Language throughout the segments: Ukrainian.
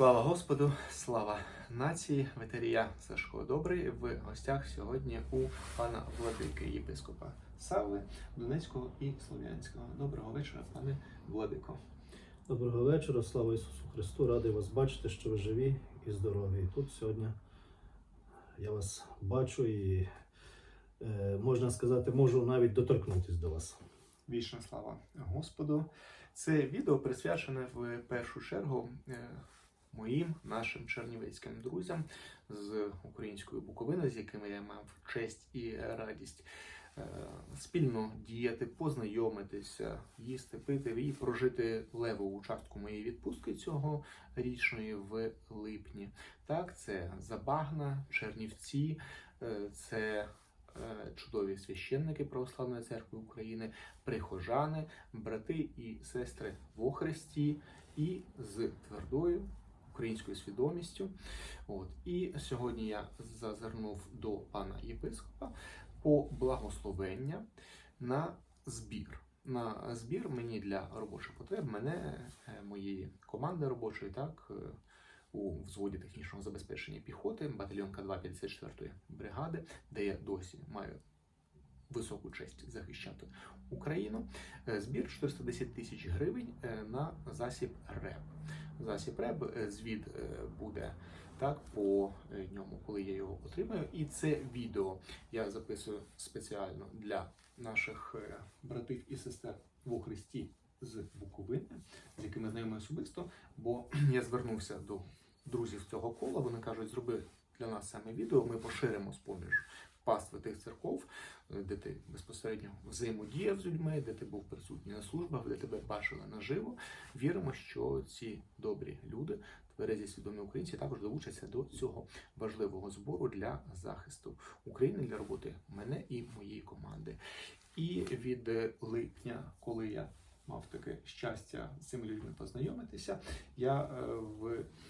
Слава Господу, слава нації, ветерія Сашко Добрий в гостях сьогодні у пана Владики, єпископа Сави, Донецького і Слов'янського. Доброго вечора, пане Владико. Доброго вечора, слава Ісусу Христу! Радий вас бачити, що ви живі і здорові. І тут сьогодні я вас бачу і, е, можна сказати, можу навіть доторкнутися до вас. Вічна слава Господу. Це відео присвячене в першу чергу е, моїм нашим чернівецьким друзям з української Буковини, з якими я мав честь і радість е, спільно діяти, познайомитися, їсти, пити і прожити левову частку моєї відпустки цього річної в липні. Так, це Забагна, Чернівці, е, це е, чудові священники Православної церкви України, прихожани, брати і сестри во Христі і з твердою українською свідомістю. От і сьогодні я зазирнув до пана єпископа по благословення на збір. На збір мені для робочих потреб мене е, моєї команди робочої, так. е, У взводі технічного забезпечення піхоти, батальйон К2 54-ї бригади, де я досі маю високу честь захищати Україну. Е, Збір 410 тисяч гривень е, на засіб РЕБ. Засіб РЕБ е, звіт е, буде так по ньому, коли я його отримаю. І це відео я записую спеціально для наших братів і сестер в Христі з Буковини, з якими знайомі особисто. Бо я звернувся до друзів цього кола. Вони кажуть, зроби для нас саме відео. Ми поширимо з поміж пастви тих церков, е, де ти безпосередньо взаємодіяв з людьми, де ти був присутній на службах, де тебе бачили наживо. Віримо, що ці добрі люди, тверезі свідомі українці, також долучаться до цього важливого збору для захисту України для роботи мене і моєї команди. І від липня, коли я мав таке щастя з цими людьми познайомитися, я е,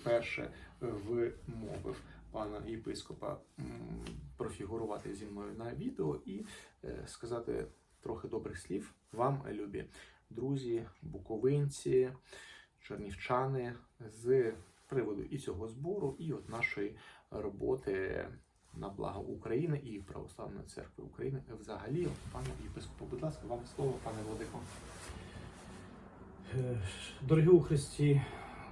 вперше е, вмовив пана єпископа профігурувати зі мною на відео і е, сказати трохи добрих слів вам, любі друзі, буковинці, чернівчани, з приводу і цього збору, і от нашої роботи на благо України і Православної церкви України взагалі. Пане єпископу, будь ласка, вам слово, пане Владико. Е, Дорогі у Христі,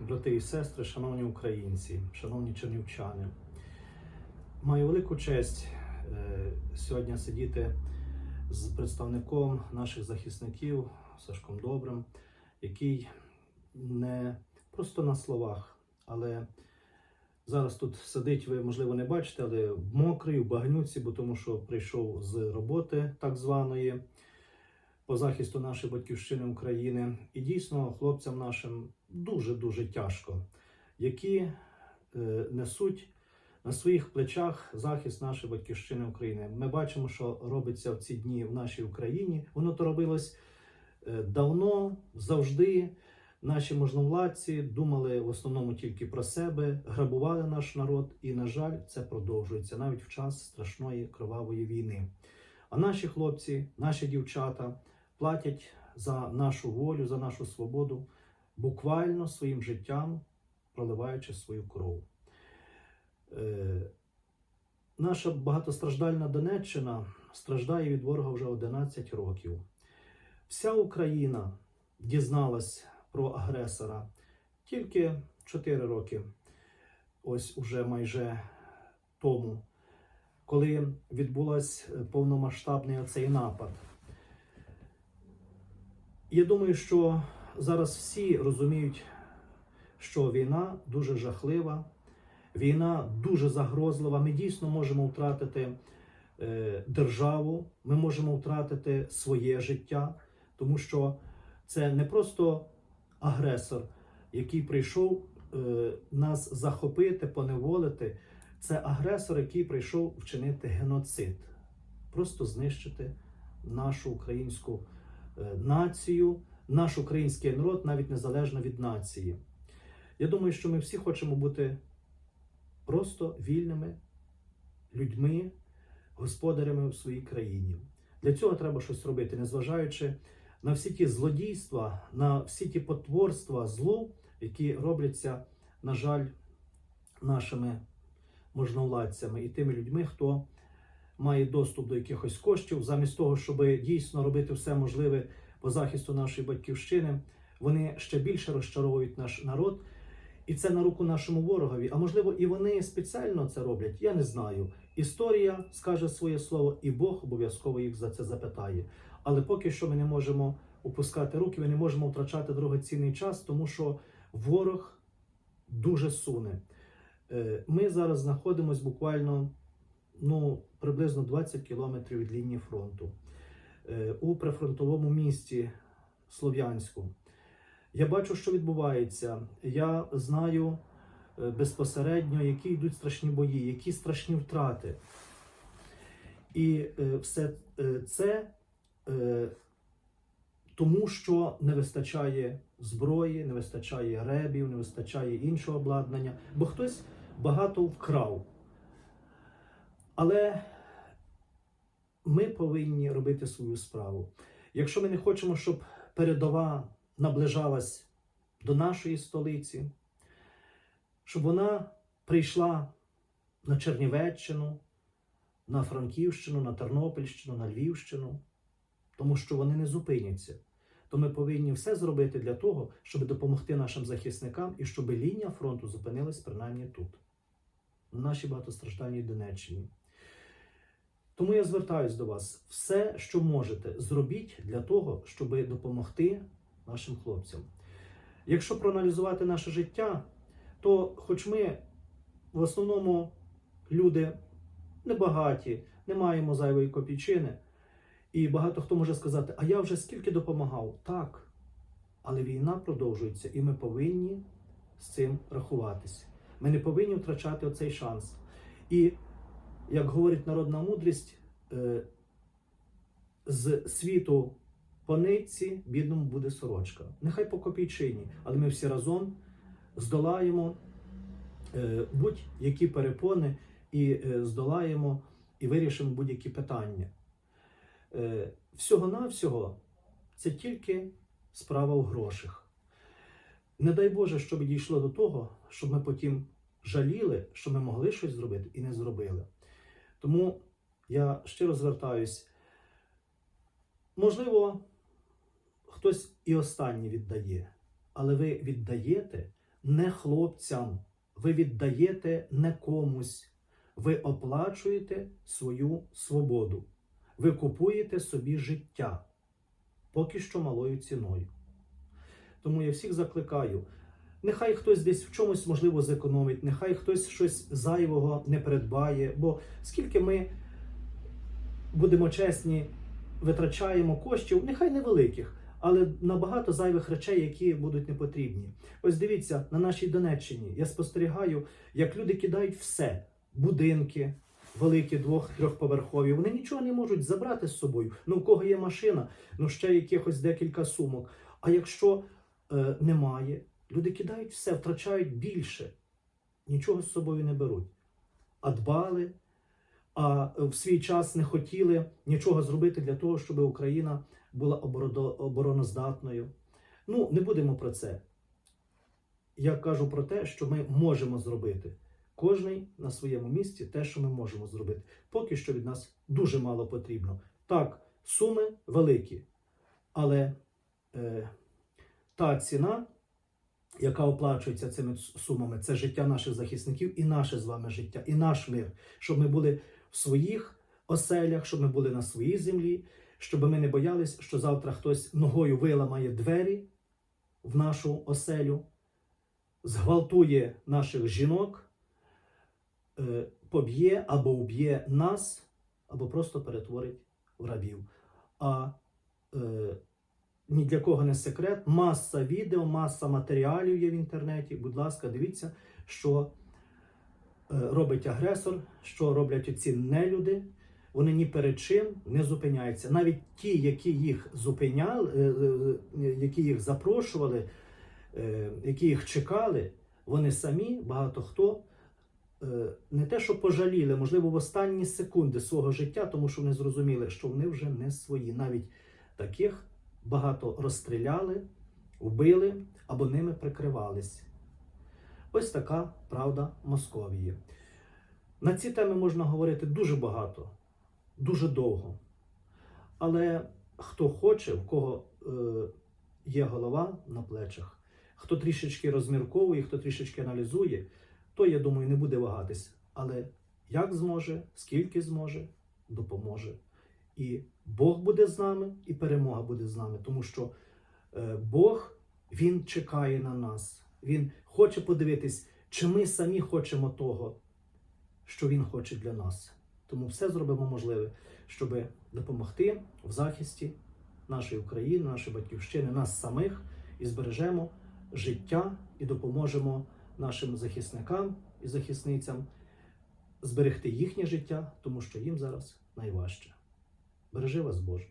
брати і сестри, шановні українці, шановні чернівчани, маю велику честь е, сьогодні сидіти з представником наших захисників Сашком Добрим, який не просто на словах, але зараз тут сидить, ви можливо не бачите, але мокрий, в багнюці, бо тому що прийшов з роботи так званої по захисту нашої батьківщини України. І дійсно хлопцям нашим дуже-дуже тяжко, які е, несуть на своїх плечах захист нашої батьківщини України. Ми бачимо, що робиться в ці дні в нашій Україні. Воно то робилось е, давно, завжди. Наші можновладці думали в основному тільки про себе, грабували наш народ, і, на жаль, це продовжується навіть в час страшної кровавої війни. А наші хлопці, наші дівчата платять за нашу волю, за нашу свободу, буквально своїм життям проливаючи свою кров. Е, наша багатостраждальна Донеччина страждає від ворога вже 11 років. Вся Україна дізналась про агресора тільки 4 роки, ось уже майже тому, коли відбулась повномасштабний оцей напад. Я думаю, що зараз всі розуміють, що війна дуже жахлива, війна дуже загрозлива. Ми дійсно можемо втратити е, державу, ми можемо втратити своє життя, тому що це не просто агресор, який прийшов е, нас захопити, поневолити. Це агресор, який прийшов вчинити геноцид, просто знищити нашу українську націю, наш український народ, навіть незалежно від нації. Я думаю, що ми всі хочемо бути просто вільними людьми, господарями в своїй країні. Для цього треба щось робити, незважаючи на всі ті злодійства, на всі ті потворства злу, які робляться на жаль, нашими можновладцями і тими людьми, хто має доступ до якихось коштів, замість того, щоб дійсно робити все можливе по захисту нашої батьківщини, вони ще більше розчаровують наш народ. І це на руку нашому ворогові. А можливо, і вони спеціально це роблять. Я не знаю. Історія скаже своє слово, і Бог обов'язково їх за це запитає. Але поки що ми не можемо опускати руки, ми не можемо втрачати дорогоцінний час, тому що ворог дуже суне. Е, Ми зараз знаходимося буквально ну, приблизно 20 кілометрів від лінії фронту е, у прифронтовому місті Слов'янську. Я бачу, що відбувається. Я знаю е, безпосередньо, які йдуть страшні бої, які страшні втрати. І е, все це тому, що не вистачає зброї, не вистачає ребів, не вистачає іншого обладнання, бо хтось багато вкрав. Але ми повинні робити свою справу. Якщо ми не хочемо, щоб передова наближалась до нашої столиці, щоб вона прийшла на Чернівеччину, на Франківщину, на Тернопільщину, на Львівщину, тому що вони не зупиняться. То ми повинні все зробити для того, щоб допомогти нашим захисникам і щоб лінія фронту зупинилась принаймні тут, на нашій багатостраждальній Донеччині. Тому я звертаюсь до вас: все, що можете, зробіть для того, щоб допомогти нашим хлопцям. Якщо проаналізувати наше життя, то хоч ми в основному люди небагаті, не маємо зайвої копійчини, і багато хто може сказати, а я вже скільки допомагав? Так. Але війна продовжується, і ми повинні з цим рахуватися. Ми не повинні втрачати оцей шанс. І, як говорить народна мудрість, е, з світу по нитці бідному буде сорочка. Нехай по копійчині, але ми всі разом здолаємо е, будь-які перепони і е, здолаємо і вирішимо будь-які питання. Всього-навсього це тільки справа в грошах. Не дай Боже, щоб дійшло до того, щоб ми потім жаліли, що ми могли щось зробити і не зробили. Тому я щиро звертаюсь. Можливо, хтось і останнє віддає, але ви віддаєте не хлопцям, ви віддаєте не комусь, ви оплачуєте свою свободу, ви купуєте собі життя, поки що малою ціною. Тому я всіх закликаю. Нехай хтось десь в чомусь можливо зекономить, нехай хтось щось зайвого не придбає. Бо скільки ми будемо чесні, витрачаємо коштів, нехай невеликих, але на багато зайвих речей, які будуть непотрібні. Ось дивіться, на нашій Донеччині я спостерігаю, як люди кидають все: будинки, великі двох-трьохповерхові. Вони нічого не можуть забрати з собою. Ну, у кого є машина, ну ще якихось декілька сумок. А якщо е, немає, люди кидають все, втрачають більше, нічого з собою не беруть. А дбали, а в свій час не хотіли нічого зробити для того, щоб Україна була обороноздатною. Ну, не будемо про це. Я кажу про те, що ми можемо зробити. Кожний на своєму місці те, що ми можемо зробити. Поки що від нас дуже мало потрібно. Так, суми великі, але е, та ціна, яка оплачується цими сумами, це життя наших захисників і наше з вами життя, і наш мир, щоб ми були в своїх оселях, щоб ми були на своїй землі, щоб ми не боялись, що завтра хтось ногою виламає двері в нашу оселю, зґвалтує наших жінок, е, поб'є або вб'є нас, або просто перетворить в рабів. А е, ні для кого не секрет, маса відео, маса матеріалів є в інтернеті. Будь ласка, дивіться, що е, робить агресор, що роблять оці нелюди. Вони ні перед чим не зупиняються. Навіть ті, які їх зупиняли, е, е, які їх запрошували, які їх чекали, вони самі, багато хто, не те, що пожаліли, можливо, в останні секунди свого життя, тому що вони зрозуміли, що вони вже не свої. Навіть таких багато розстріляли, убили або ними прикривались. Ось така правда Московії. На ці теми можна говорити дуже багато, дуже довго. Але хто хоче, в кого е, є голова на плечах, хто трішечки розмірковує, хто трішечки аналізує, то, я думаю, не буде вагатись. Але як зможе, скільки зможе, допоможе. І Бог буде з нами, і перемога буде з нами, тому що е, Бог Він чекає на нас. Він хоче подивитись, чи ми самі хочемо того, що Він хоче для нас. Тому все зробимо можливе, щоб допомогти в захисті нашої України, нашої батьківщини, нас самих і збережемо життя і допоможемо нашим захисникам і захисницям зберегти їхнє життя, тому що їм зараз найважче. Бережи вас, Боже.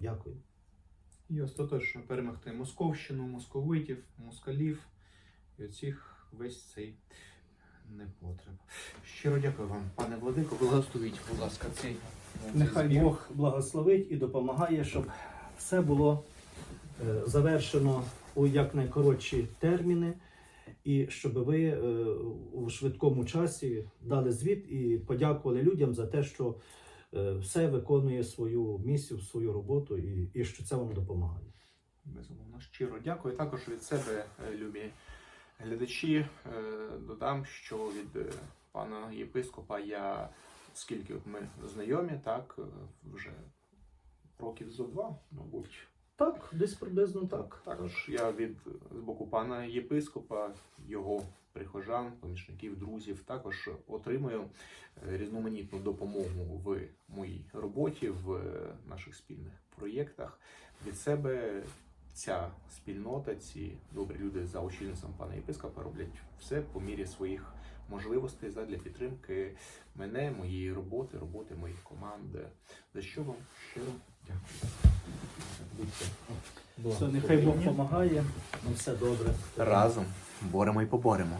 Дякую. І остаточно перемогти Московщину, московитів, москалів і оцих весь цей непотреб. Щиро дякую вам, пане Владико. Благословіть, будь ласка, цей Нехай збір. Бог благословить і допомагає, щоб все було е, завершено у якнайкоротші терміни, і щоб ви е, у швидкому часі дали звіт і подякували людям за те, що все виконує свою місію, свою роботу, і, і що це вам допомагає. Безумовно, щиро дякую. Також від себе, е, любі глядачі, е, додам, що від е, пана єпископа я, скільки ми знайомі, так, е, вже років зо два, мабуть. Так, десь приблизно так. Також я від з боку пана єпископа, його прихожан, помічників, друзів, також отримую е, різноманітну допомогу в моїй роботі, в е, наших спільних проєктах. Від себе ця спільнота, ці добрі люди за очільництвом пана єпископа роблять все по мірі своїх можливостей задля підтримки мене, моєї роботи, роботи моїх команд. За що вам щиро дякую. Будьте Все, нехай Бог допомагає, на все добре. разом боремо і поборемо.